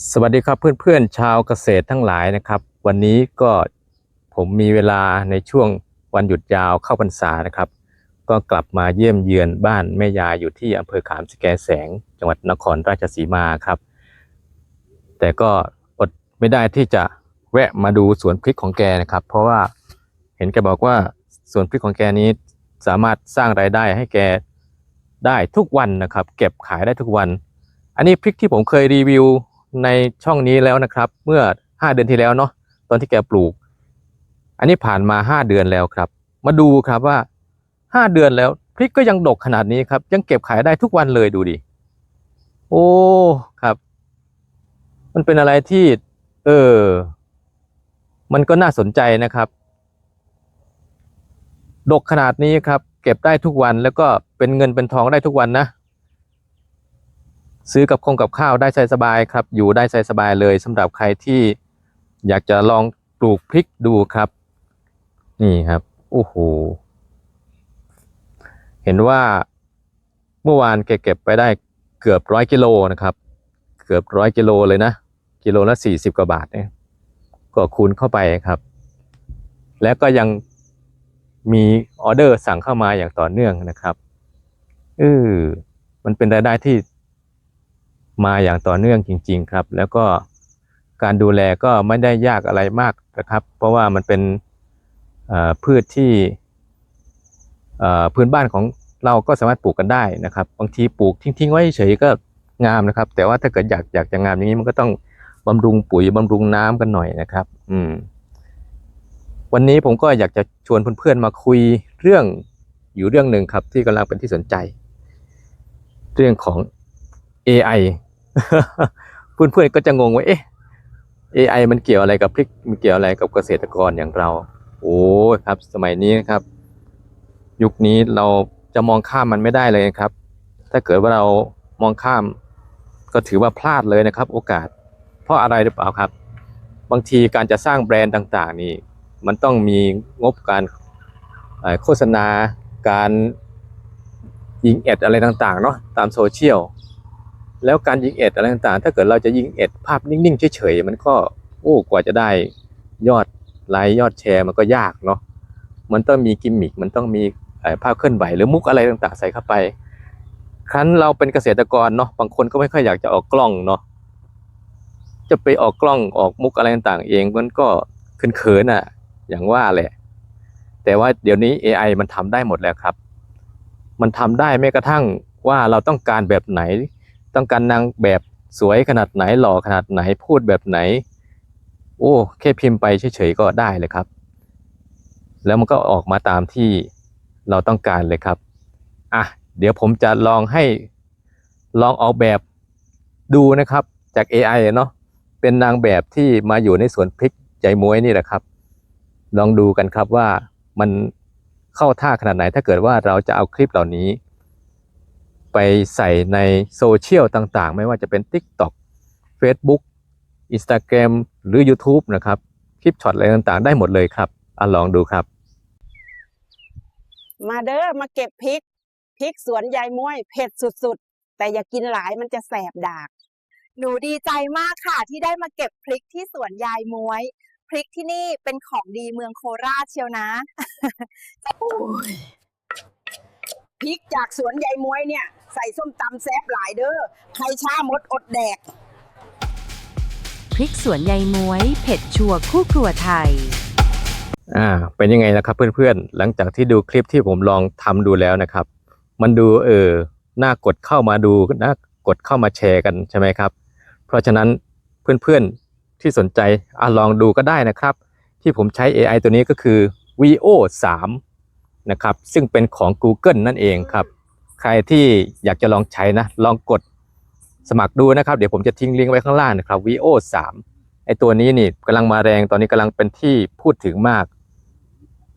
สวัสดีครับเพื่อนๆชาวเกษตรทั้งหลายนะครับ วันนี้ก็ผมมีเวลาในช่วงวันหยุดยาวเข้าพรรษานะครับ ก็กลับมาเยี่ยมเยือนบ้านแม่ยายอยู่ที่อำเภอขามสแกแสง จังหวัดนครราชสีมาครับ แต่ก็อดไม่ได้ที่จะแวะมาดูสวนพริกของแกนะครับ เพราะว่าเห็นแกบอกว่าสวนพริกของแกนี้สามารถสร้างรายได้ให้แกได้ทุกวันนะครับ เก็บขายได้ทุกวัน อันนี้พริกที่ผมเคยรีวิว ในช่องนี้แล้วนะครับ เมื่อ 5 เดือนที่แล้วเนาะตอนที่แกปลูก อันนี้ผ่านมา 5 เดือนแล้วครับ มาดูครับว่า 5 เดือนแล้วพริกก็ยังดกขนาดนี้ครับ ยังเก็บขายได้ทุกวันเลยดูดิโอ้ครับ มันเป็นอะไรที่ เออ มันก็น่าสนใจนะครับ ดกขนาดนี้ครับ เก็บได้ทุกวันแล้วก็เป็นเงินเป็นทองได้ทุกวันนะ ซื้อกับคงกับข้าวได้ใช้สบายครับ อยู่ได้ใช้สบายเลยสำหรับใครที่อยากจะลองปลูกพริกดูครับ นี่ครับโอ้โหเห็นว่าเมื่อวานแกเก็บไปได้เกือบร้อยกิโลนะครับ เกือบร้อยกิโลเลยนะ กิโลละสี่สิบกว่าบาทเนี่ยก็คูณเข้าไปครับ แล้วก็ยังมีออเดอร์สั่งเข้ามาอย่างต่อเนื่องนะครับเออมันเป็นรายได้ที่ มาอย่างต่อเนื่องจริง ๆ ครับ แล้วก็การดูแลก็ไม่ได้ยากอะไรมากนะครับ เพราะว่ามันเป็นพืชที่พื้นบ้านของเราก็สามารถปลูกกันได้นะครับ บางทีปลูกทิ้ง ๆ ไว้เฉยๆก็งามนะครับ แต่ว่าถ้าเกิดอยากอยากจะงามอย่างนี้มันก็ต้องบำรุงปุ๋ยบำรุงน้ำกันหน่อยนะครับ อืม วันนี้ผมก็อยากจะชวนเพื่อนๆมาคุยเรื่องอยู่เรื่องหนึ่งครับ ที่กำลังเป็นที่สนใจ เรื่องของ AI เพื่อนๆก็จะงงว่าเอ๊ะ AI มันเกี่ยวอะไรกับพริกมันเกี่ยวอะไรกับเกษตรกรอย่างเรา โอ้ครับ สมัยนี้นะครับ ยุคนี้เราจะมองข้ามมันไม่ได้เลยครับ ถ้าเกิดว่าเรามองข้าม ก็ถือว่าพลาดเลยนะครับ โอกาส เพราะอะไรหรือเปล่าครับ บางทีการจะสร้างแบรนด์ต่าง ๆ นี่ มันต้องมีงบการโฆษณาการยิงแอดอะไรต่าง ๆ เนาะตามโซเชียล แล้วการยิงเอ็ดอะไรต่างๆ ถ้าเกิดเราจะยิงเอ็ดภาพนิ่งๆเฉยๆมันก็โอ้กว่าจะได้ยอดไลค์ยอดแชร์มันก็ยากเนาะมันต้องมีกิมมิคมันต้องมีภาพเคลื่อนไหวหรือมุกอะไรต่างๆ ใส่เข้าไป ครั้นเราเป็นเกษตรกรเนาะบางคนก็ไม่ค่อยอยากจะออกกล้องเนาะจะไปออกกล้องออกมุกอะไรต่างๆ เองมันก็เขินๆอะ อย่างว่าแหละ แต่ว่าเดี๋ยวนี้ AI มันทำได้หมดแล้วครับ มันทำได้แม้กระทั่งว่าเราต้องการแบบไหน ต้องการนางแบบสวยขนาดไหนหล่อขนาดไหนพูดแบบไหน โอ้แค่พิมพ์ไปเฉยๆก็ได้เลยครับ แล้วมันก็ออกมาตามที่เราต้องการเลยครับอะเดี๋ยวผมจะลองให้ลองออกแบบดูนะครับจาก AI เนาะเป็นนางแบบที่มาอยู่ในสวนพริกใจมวยนี่แหละครับ ลองดูกันครับว่ามันเข้าท่าขนาดไหนถ้าเกิดว่าเราจะเอาคลิปเหล่านี้ ไปใส่ในโซเชียลต่างๆ ไม่ว่าจะเป็น TikTok Facebook Instagram หรือ YouTube นะครับ คลิปช็อตอะไรต่างๆ ได้หมดเลยครับอะลองดูครับ มาเด้อมาเก็บพริกพริกสวนยายม้วยเผ็ดสุดๆ แต่อย่ากินหลายมันจะแสบดาก หนูดีใจมากค่ะ ที่ได้มาเก็บพริกที่สวนยายม้วย พริกที่นี่เป็นของดีเมืองโคราชเชียวนะ พริกจากสวนยายม้วยเนี่ย ใส่ส้มตำแซบหลายเด้อใครช้ามดอดแดก พริกสวนยายม้วย เผ็ดชัวร์คู่ครัวไทย อ่า เป็นยังไงนะครับเพื่อนๆ หลังจากที่ดูคลิปที่ผมลองทำดูแล้วนะครับ มันดูเออน่ากดเข้ามาดูน่ากดเข้ามาแชร์กันใช่ไหมครับ เพราะฉะนั้นเพื่อนๆที่สนใจอะลองดูก็ได้นะครับ ที่ผมใช้ AI ตัวนี้ก็คือ VO 3นะครับ ซึ่งเป็นของ Google นั่นเองครับ ใครที่อยากจะลองใช้นะ ลองกดสมัครดูนะครับ เดี๋ยวผมจะทิ้งลิงก์ไว้ข้างล่างนะครับ VO 3ไอตัวนี้นี่กำลังมาแรงตอนนี้กำลังเป็นที่พูดถึงมาก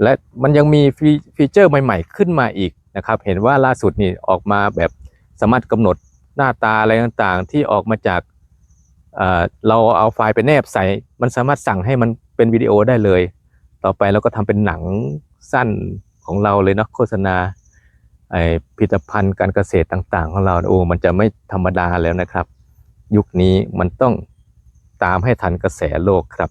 และมันยังมีฟีฟเจอร์ใหม่ ๆ ขึ้นมาอีกนะครับ เห็นว่าล่าสุดนี่ออกมาแบบสามารถกำหนดหน้าตาอะไรต่างๆ ที่ออกมาจากเเราเอาไฟล์ไปแนบใส่ มันสามารถสั่งให้มันเป็นวิดีโอได้เลย ต่อไปเราก็ทำเป็นหนังสั้นของเราเลยเนาะโฆษณา ไอผลิตภัณฑ์การเกษตรต่างๆ ของเราโอ้มันจะไม่ธรรมดาแล้วนะครับ ยุคนี้มันต้องตามให้ทันกระแสโลกครับ